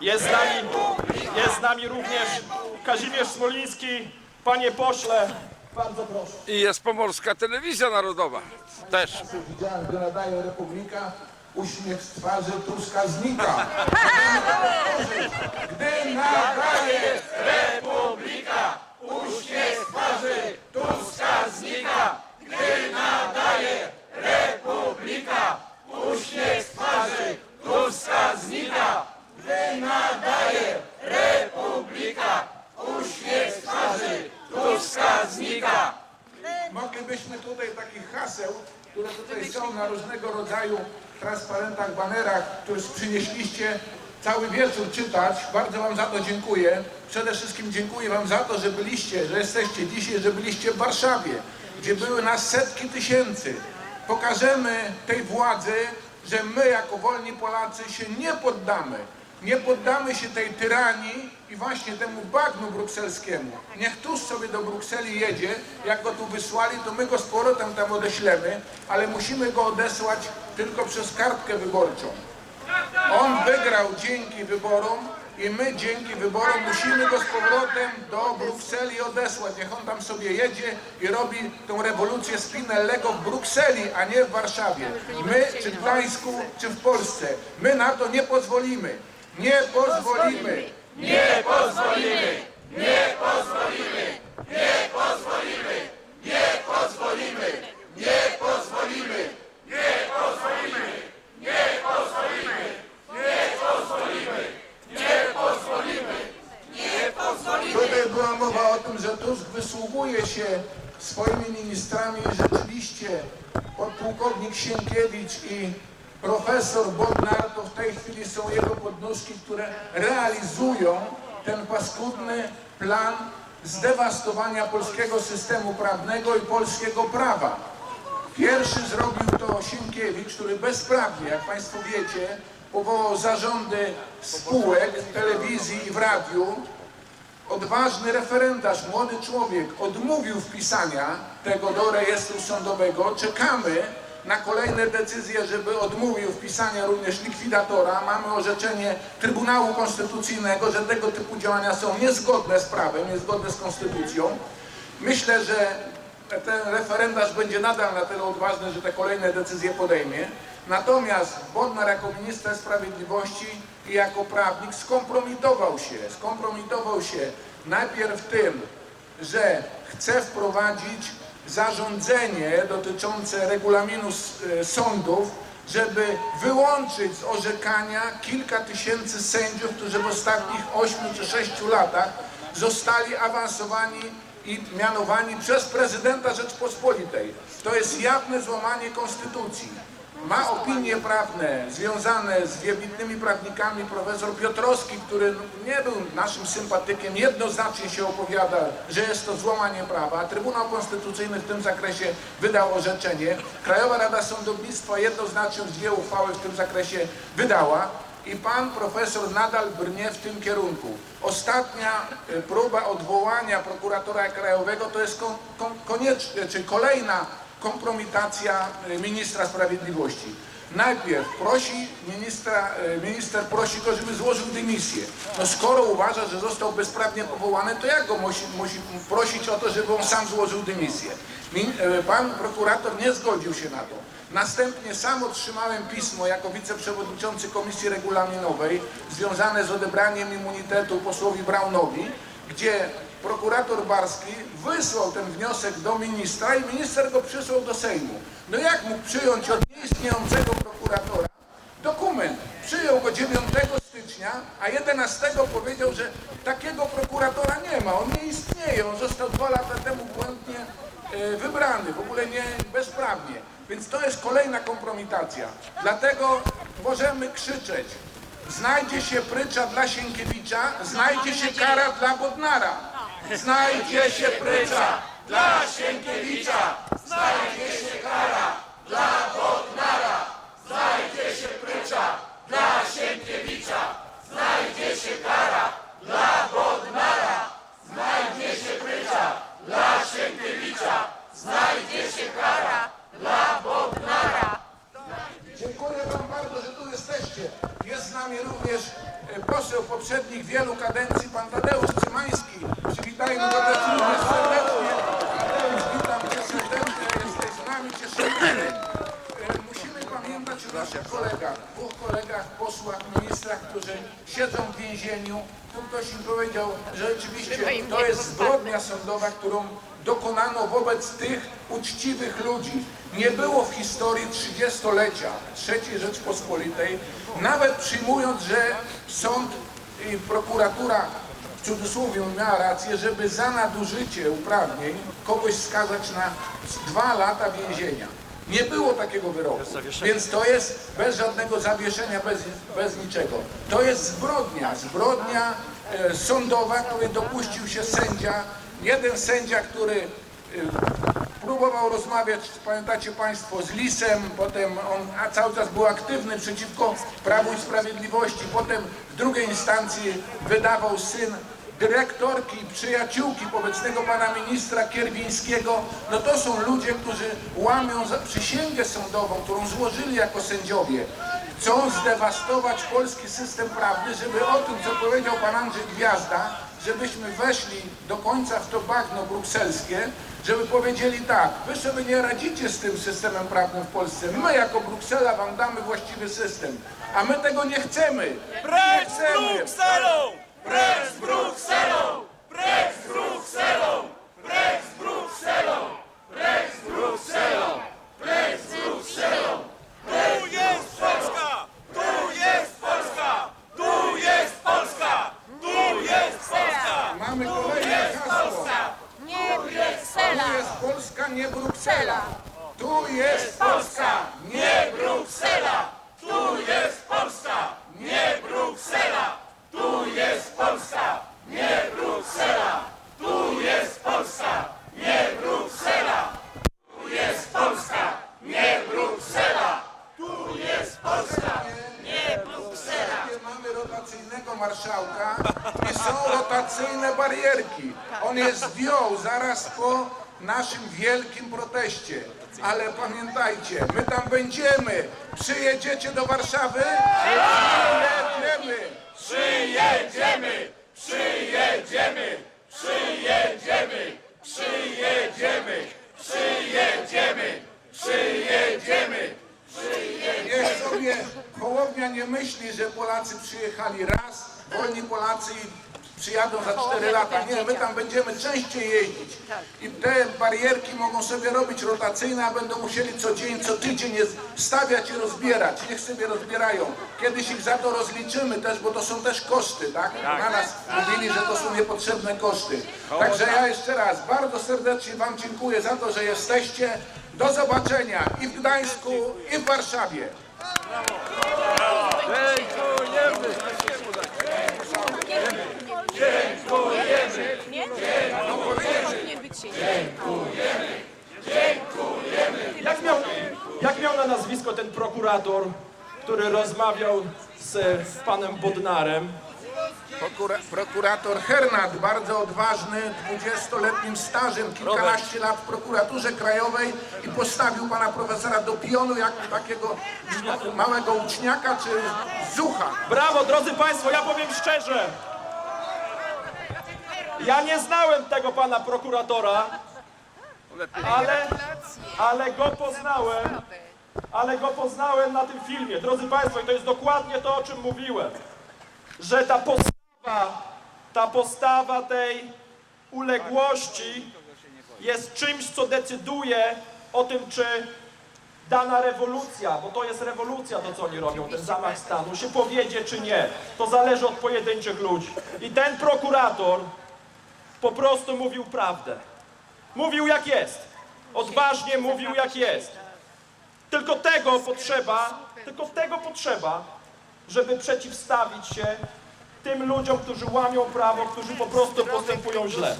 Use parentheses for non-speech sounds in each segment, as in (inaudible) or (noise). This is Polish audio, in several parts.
Jest z nami, jest z nami również Kazimierz Smoliński. Panie pośle, bardzo proszę. I jest Pomorska Telewizja Narodowa. Też. Widziałem, (laughs) gdy nadaje Republika, uśmiech z twarzy Tuska znika. Gdy nadaje Republika, uśmiech z twarzy Tuska znika. Gdy nadaje Republika, uśmiech z twarzy Tuska znika. Nadaje Republika, uśmiech z twarzy Tuska znika. Moglibyśmy tutaj takich haseł, które tutaj są na różnego rodzaju transparentach, banerach, które przynieśliście cały wieczór czytać. Bardzo Wam za to dziękuję. Przede wszystkim dziękuję Wam za to, że byliście, że jesteście dzisiaj, że byliście w Warszawie, gdzie były nas setki tysięcy. Pokażemy tej władzy, że my jako wolni Polacy się nie poddamy. Nie poddamy się tej tyranii i właśnie temu bagnu brukselskiemu. Niech Tusk sobie do Brukseli jedzie, jak go tu wysłali, to my go z powrotem tam odeślemy, ale musimy go odesłać tylko przez kartkę wyborczą. On wygrał dzięki wyborom i my dzięki wyborom musimy go z powrotem do Brukseli odesłać. Niech on tam sobie jedzie i robi tą rewolucję Spinellego w Brukseli, a nie w Warszawie. My, czy w Gdańsku, czy w Polsce. My na to nie pozwolimy. Nie pozwolimy. Nie pozwolimy. Nie pozwolimy. Nie pozwolimy. Nie pozwolimy. Nie pozwolimy. Nie pozwolimy. Nie pozwolimy. Nie pozwolimy. Nie pozwolimy. Nie pozwolimy. Tutaj była mowa o tym, że Tusk wysługuje się swoimi ministrami rzeczywiście podpułkownik Sienkiewicz i profesor Bodnar to w tej chwili są jego podnóżki, które realizują ten paskudny plan zdewastowania polskiego systemu prawnego i polskiego prawa. Pierwszy zrobił to Sienkiewicz, który bezprawnie, jak Państwo wiecie, powołał zarządy spółek w telewizji i w radiu. Odważny referendarz, młody człowiek odmówił wpisania tego do rejestru sądowego. Czekamy na kolejne decyzje, żeby odmówił wpisania również likwidatora. Mamy orzeczenie Trybunału Konstytucyjnego, że tego typu działania są niezgodne z prawem, niezgodne z konstytucją. Myślę, że ten referendarz będzie nadal na tyle odważny, że te kolejne decyzje podejmie. Natomiast Bodnar jako minister sprawiedliwości i jako prawnik skompromitował się, skompromitował się najpierw tym, że chce wprowadzić zarządzenie dotyczące regulaminu e, sądów, żeby wyłączyć z orzekania kilka tysięcy sędziów, którzy w ostatnich 8 czy 6 latach zostali awansowani i mianowani przez prezydenta Rzeczpospolitej. To jest jawne złamanie konstytucji. Ma opinie prawne związane z wybitnymi prawnikami profesor Piotrowski, który nie był naszym sympatykiem, jednoznacznie się opowiada, że jest to złamanie prawa. Trybunał Konstytucyjny w tym zakresie wydał orzeczenie. Krajowa Rada Sądownictwa jednoznacznie dwie uchwały w tym zakresie wydała. I pan profesor nadal brnie w tym kierunku. Ostatnia e, próba odwołania prokuratora krajowego to jest kon, kon, konieczne, czy kolejna kompromitacja e, ministra sprawiedliwości. Najpierw prosi ministra, e, minister prosi go, żeby złożył dymisję. No skoro uważa, że został bezprawnie powołany, to jak go musi, musi prosić o to, żeby on sam złożył dymisję? E, pan prokurator nie zgodził się na to. Następnie sam otrzymałem pismo jako wiceprzewodniczący Komisji Regulaminowej związane z odebraniem immunitetu posłowi Braunowi, gdzie prokurator Barski wysłał ten wniosek do ministra i minister go przysłał do Sejmu. No jak mógł przyjąć od nieistniejącego prokuratora dokument? Przyjął go 9 stycznia, a 11 powiedział, że takiego prokuratora nie ma, on nie istnieje, on został dwa lata temu błędnie e, wybrany, w ogóle nie bezprawnie. Więc to jest kolejna kompromitacja. Dlatego możemy krzyczeć. Znajdzie się prycza dla Sienkiewicza, znajdzie się kara dla Bodnara. Znajdzie się prycza dla Sienkiewicza, znajdzie się kara dla Bodnara. Znajdzie się prycza dla Sienkiewicza, znajdzie się kara dla Bodnara. Znajdzie się prycza dla Sienkiewicza, znajdzie się kara dla Bodnara. Dziękuję Wam bardzo, że tu jesteście. Jest z nami również e, poseł poprzednich wielu kadencji, pan Tadeusz Cymański. Przywitajmy go też również serdecznie. Witam cię serdecznie, jesteś z nami, cieszymy się. E, Musimy pamiętać o naszych kolegach, dwóch kolegach, posłach, ministrach, którzy siedzą w więzieniu. Tu ktoś im powiedział, że rzeczywiście to jest zbrodnia sądowa, którą dokonano wobec tych uczciwych ludzi. Nie było w historii 30-lecia III Rzeczpospolitej, nawet przyjmując, że sąd i prokuratura cudzysłowie miała rację, żeby za nadużycie uprawnień kogoś skazać na dwa lata więzienia. Nie było takiego wyroku, więc to jest bez żadnego zawieszenia, bez, bez niczego. To jest zbrodnia, zbrodnia e, sądowa, której dopuścił się sędzia, jeden sędzia, który e, próbował rozmawiać, pamiętacie Państwo, z Lisem, potem on a cały czas był aktywny przeciwko Prawu i Sprawiedliwości, potem w drugiej instancji wydawał syn dyrektorki, przyjaciółki obecnego pana ministra Kierwińskiego, no to są ludzie, którzy łamią przysięgę sądową, którą złożyli jako sędziowie. Chcą zdewastować polski system prawny, żeby o tym, co powiedział pan Andrzej Gwiazda, żebyśmy weszli do końca w to bagno brukselskie, żeby powiedzieli tak, wy sobie nie radzicie z tym systemem prawnym w Polsce, my jako Bruksela wam damy właściwy system, a my tego nie chcemy. Precz Nie chcemy. Brukselą! Precz z Brukselą! Precz z Brukselą! Precz z Brukselą! Precz z Brukselą! Precz z Brukselą! Tu jest Polska! Tu jest Polska! Tu jest Polska! Tu jest Polska! Mamy kolejne hasło. Nie Bruksela! Tu jest Polska, nie Bruksela. Tu jest Polska, nie Bruksela! Tu jest Polska! Nie Bruksela! Tu jest Polska! Nie Bruksela! Tu jest Polska! Nie Bruksela! Tu jest Polska! Nie Bruksela! Tu jest Polska! Nie Bruksela! Mamy rotacyjnego marszałka i są rotacyjne barierki. On je zdjął zaraz po naszym wielkim proteście. Ale pamiętajcie, my tam będziemy. Przyjedziecie do Warszawy? Przyjedziemy. Przyjedziemy! Przyjedziemy! Przyjedziemy! Przyjedziemy! Przyjedziemy! Przyjedziemy! Niech sobie Hołownia nie myśli, że Polacy przyjechali raz, wolni Polacy przyjadą za 4 lata. Nie, my tam będziemy częściej jeździć. I te barierki mogą sobie robić rotacyjne, a będą musieli co dzień, co tydzień je stawiać i rozbierać. Niech sobie rozbierają. Kiedyś ich za to rozliczymy też, bo to są też koszty, tak? Na nas mówili, że to są niepotrzebne koszty. Także ja jeszcze raz bardzo serdecznie Wam dziękuję za to, że jesteście. Do zobaczenia i w Gdańsku, i w Warszawie. Nie? No powinien być się. Jak miał, jak miał na nazwisko ten prokurator, który rozmawiał z panem Bodnarem? Prokura- prokurator Hernat, bardzo odważny, 20-letnim stażem, kilkanaście lat w prokuraturze krajowej i postawił pana profesora do pionu jak takiego małego uczniaka czy zucha. Brawo, drodzy Państwo, ja powiem szczerze. Ja nie znałem tego pana prokuratora, ale, ale go poznałem, ale go poznałem na tym filmie. Drodzy Państwo, i to jest dokładnie to, o czym mówiłem, że ta postawa, ta postawa tej uległości jest czymś, co decyduje o tym, czy dana rewolucja, bo to jest rewolucja to, co oni robią, ten zamach stanu, się powiedzie czy nie. To zależy od pojedynczych ludzi. I ten prokurator po prostu mówił prawdę. Mówił jak jest. Odważnie mówił jak jest. Tylko tego potrzeba, tylko tego potrzeba, żeby przeciwstawić się tym ludziom, którzy łamią prawo, którzy po prostu postępują źle.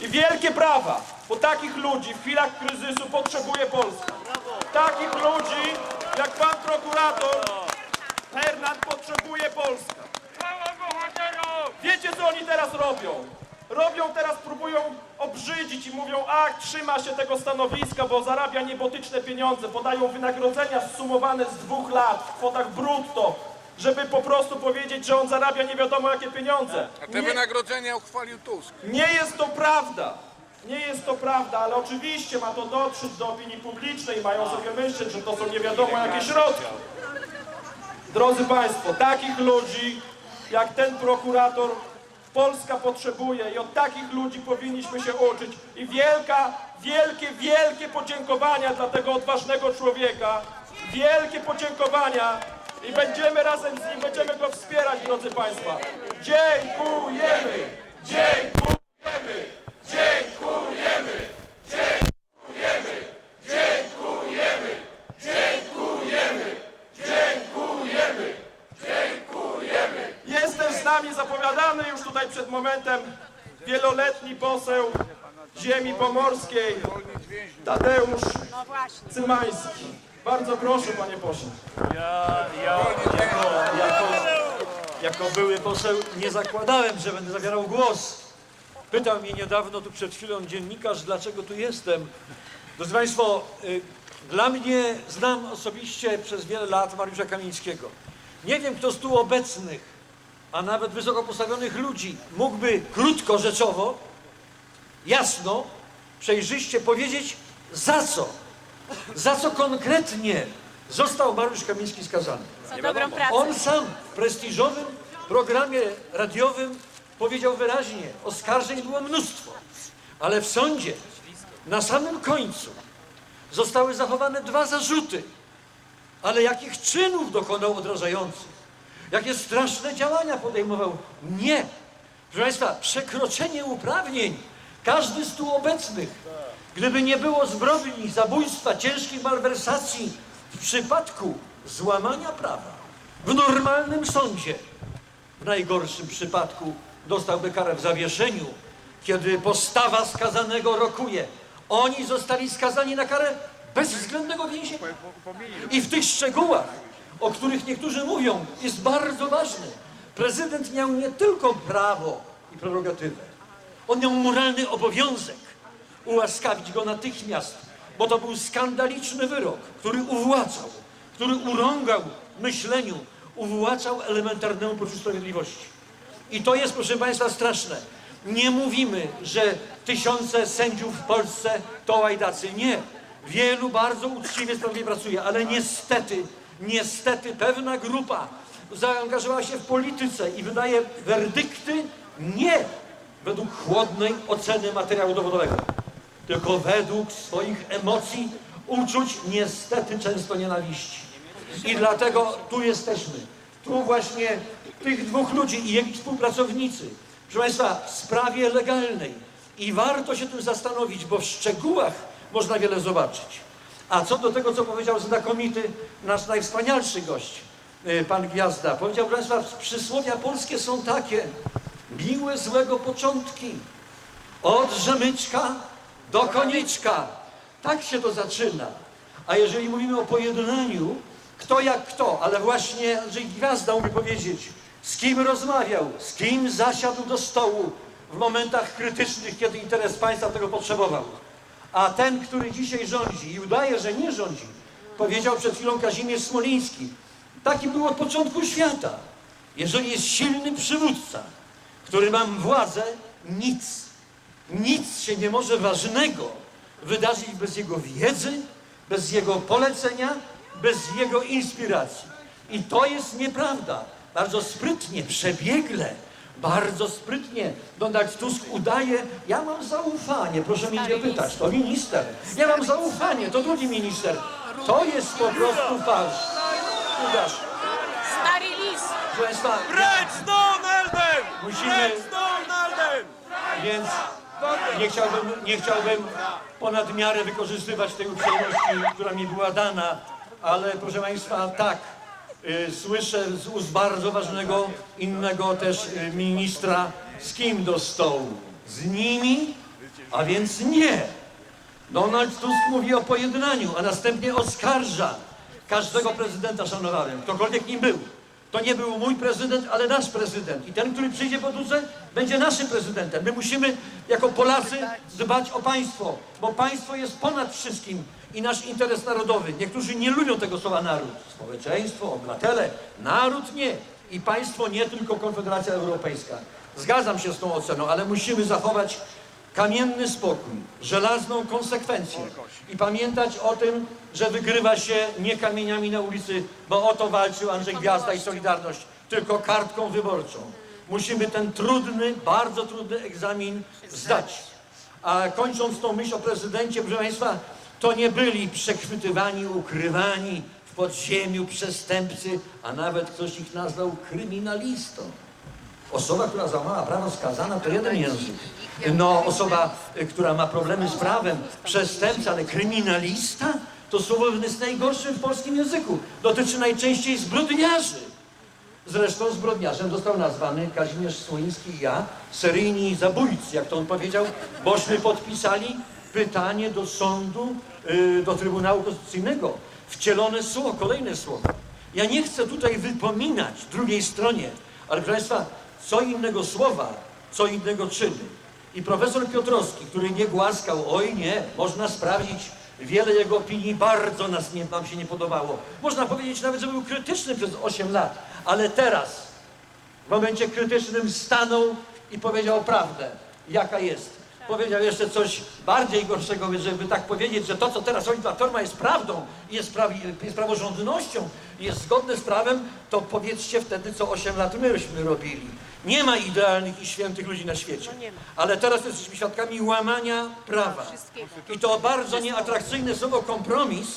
I wielkie brawa, bo takich ludzi w chwilach kryzysu potrzebuje Polska. Takich ludzi jak pan prokurator Hernand potrzebuje Polska. Wiecie co oni teraz robią? Robią teraz, próbują obrzydzić i mówią, ach, trzyma się tego stanowiska, bo zarabia niebotyczne pieniądze, podają wynagrodzenia zsumowane z dwóch lat w kwotach brutto żeby po prostu powiedzieć, że on zarabia nie wiadomo jakie pieniądze. A te Nie, wynagrodzenia uchwalił Tusk. nie jest to prawda. Nie jest to prawda, ale oczywiście ma to dotrzeć do opinii publicznej, mają sobie myśleć, że to są nie wiadomo jakie środki. Drodzy Państwo, takich ludzi jak ten prokurator Polska potrzebuje i od takich ludzi powinniśmy się uczyć. I wielka, wielkie, wielkie podziękowania dla tego odważnego człowieka. Wielkie podziękowania i będziemy razem z nim, będziemy go wspierać, drodzy Państwa. Dziękujemy! Dziękujemy! Dziękujemy! Dziękujemy! Dziękujemy! Dziękujemy! Dziękujemy! Nami zapowiadany już tutaj przed momentem wieloletni poseł ziemi pomorskiej Tadeusz. Cymański. Bardzo proszę, panie pośle. Ja, ja jako, jako, jako były poseł nie zakładałem, że będę zabierał głos. Pytał mnie niedawno tu przed chwilą dziennikarz, dlaczego tu jestem. Drodzy Państwo, y, dla mnie znam osobiście przez wiele lat Mariusza Kamińskiego. Nie wiem, kto z tu obecnych, a nawet wysoko postawionych ludzi mógłby krótko, rzeczowo, jasno, przejrzyście powiedzieć za co, za co konkretnie został Mariusz Kamiński skazany. Za dobrą pracę. On sam w prestiżowym programie radiowym powiedział wyraźnie, oskarżeń było mnóstwo, ale w sądzie na samym końcu zostały zachowane dwa zarzuty, ale jakich czynów dokonał odrażających, jakie straszne działania podejmował. Nie! Proszę Państwa, przekroczenie uprawnień, każdy z tu obecnych, gdyby nie było zbrodni, zabójstwa, ciężkich malwersacji, w przypadku złamania prawa, w normalnym sądzie, w najgorszym przypadku dostałby karę w zawieszeniu, kiedy postawa skazanego rokuje. Oni zostali skazani na karę bezwzględnego więzienia. I w tych szczegółach, o których niektórzy mówią, jest bardzo ważny. Prezydent miał nie tylko prawo i prerogatywę, on miał moralny obowiązek ułaskawić go natychmiast, bo to był skandaliczny wyrok, który uwłacał, który urągał myśleniu, uwłaczał elementarnemu poczuciu sprawiedliwości. I to jest, proszę Państwa, straszne. Nie mówimy, że tysiące sędziów w Polsce to łajdacy. Nie. Wielu bardzo uczciwie, sprawiedliwie pracuje, ale niestety, niestety pewna grupa zaangażowała się w polityce i wydaje werdykty nie według chłodnej oceny materiału dowodowego, tylko według swoich emocji, uczuć, niestety często nienawiści. I dlatego tu jesteśmy. Tu właśnie tych dwóch ludzi i ich współpracownicy. Proszę Państwa, w sprawie legalnej. I warto się tym zastanowić, bo w szczegółach można wiele zobaczyć. A co do tego, co powiedział znakomity nasz najwspanialszy gość, y, pan Gwiazda. Powiedział, proszę przysłowia polskie są takie. Miłe złego początki. Od rzemyczka do konieczka. Tak się to zaczyna. A jeżeli mówimy o pojednaniu, kto jak kto, ale właśnie Andrzej Gwiazda umie powiedzieć, z kim rozmawiał, z kim zasiadł do stołu w momentach krytycznych, kiedy interes państwa tego potrzebował. A ten, który dzisiaj rządzi i udaje, że nie rządzi, powiedział przed chwilą Kazimierz Smoliński, taki był od początku świata. Jeżeli jest silny przywódca, który ma władzę, nic, nic się nie może ważnego wydarzyć bez jego wiedzy, bez jego polecenia, bez jego inspiracji. I to jest nieprawda. Bardzo sprytnie, przebiegle, bardzo sprytnie Donald Tusk udaje, ja mam zaufanie, proszę mnie nie pytać, to minister. Ja mam zaufanie, to drugi minister. To jest po prostu fałsz. Udasz. Stary lis. Proszę Państwa, Precz z Donaldem! Musimy- Precz z Donaldem! Więc nie chciałbym, nie chciałbym ponad miarę wykorzystywać tej uprzejmości, która mi była dana, ale proszę Państwa, tak, słyszę z ust bardzo ważnego innego też y, ministra, z kim do stołu? Z nimi? A więc nie. Donald Tusk mówi o pojednaniu, a następnie oskarża każdego prezydenta szanowałem, ktokolwiek nim był. To nie był mój prezydent, ale nasz prezydent. I ten, który przyjdzie po drodze, będzie naszym prezydentem. My musimy jako Polacy dbać o państwo, bo państwo jest ponad wszystkim i nasz interes narodowy. Niektórzy nie lubią tego słowa naród. Społeczeństwo, obywatele, naród nie. I państwo nie tylko Konfederacja Europejska. Zgadzam się z tą oceną, ale musimy zachować kamienny spokój, żelazną konsekwencję i pamiętać o tym, że wygrywa się nie kamieniami na ulicy, bo o to walczył Andrzej Gwiazda i Solidarność, tylko kartką wyborczą. Musimy ten trudny, bardzo trudny egzamin zdać. A kończąc tą myśl o prezydencie, proszę Państwa, to nie byli przechwytywani, ukrywani w podziemiu przestępcy, a nawet ktoś ich nazwał kryminalistą. Osoba, która złamała prawo skazana, to jeden język. No, osoba, która ma problemy z prawem, przestępca, ale kryminalista, to słowo jest najgorsze w polskim języku. Dotyczy najczęściej zbrodniarzy. Zresztą zbrodniarzem został nazwany Kazimierz Słoński i ja, seryjni zabójcy, jak to on powiedział, bośmy podpisali pytanie do sądu, y, do Trybunału Konstytucyjnego. Wcielone słowo, kolejne słowo. Ja nie chcę tutaj wypominać drugiej stronie, ale proszę Państwa, co innego słowa, co innego czyny. I profesor Piotrowski, który nie głaskał, oj nie, można sprawdzić, wiele jego opinii bardzo nas nie, nam się nie podobało. Można powiedzieć nawet, że był krytyczny przez 8 lat, ale teraz, w momencie krytycznym stanął i powiedział prawdę, jaka jest. Powiedział jeszcze coś bardziej gorszego, żeby tak powiedzieć, że to, co teraz robi Platforma jest prawdą, jest, prawi, jest praworządnością, jest zgodne z prawem, to powiedzcie wtedy, co 8 lat myśmy robili. Nie ma idealnych i świętych ludzi na świecie. ma. Ale teraz jesteśmy świadkami łamania prawa. I to bardzo nieatrakcyjne słowo kompromis,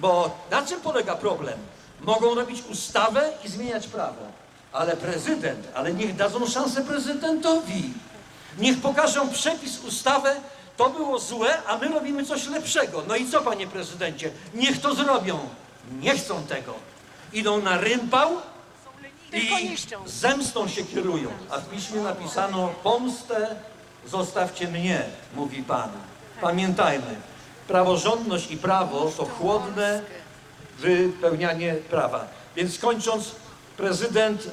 bo na czym polega problem? Mogą robić ustawę i zmieniać prawo. Ale prezydent, ale niech dadzą szansę prezydentowi. Niech pokażą przepis, ustawę, to było złe, a my robimy coś lepszego. No i co, panie prezydencie? Niech to zrobią. Nie chcą tego. Idą na rympał i zemstą się kierują. A w piśmie napisano pomstę zostawcie mnie, mówi Pan. Pamiętajmy, praworządność i prawo to chłodne wypełnianie prawa. Więc kończąc, prezydent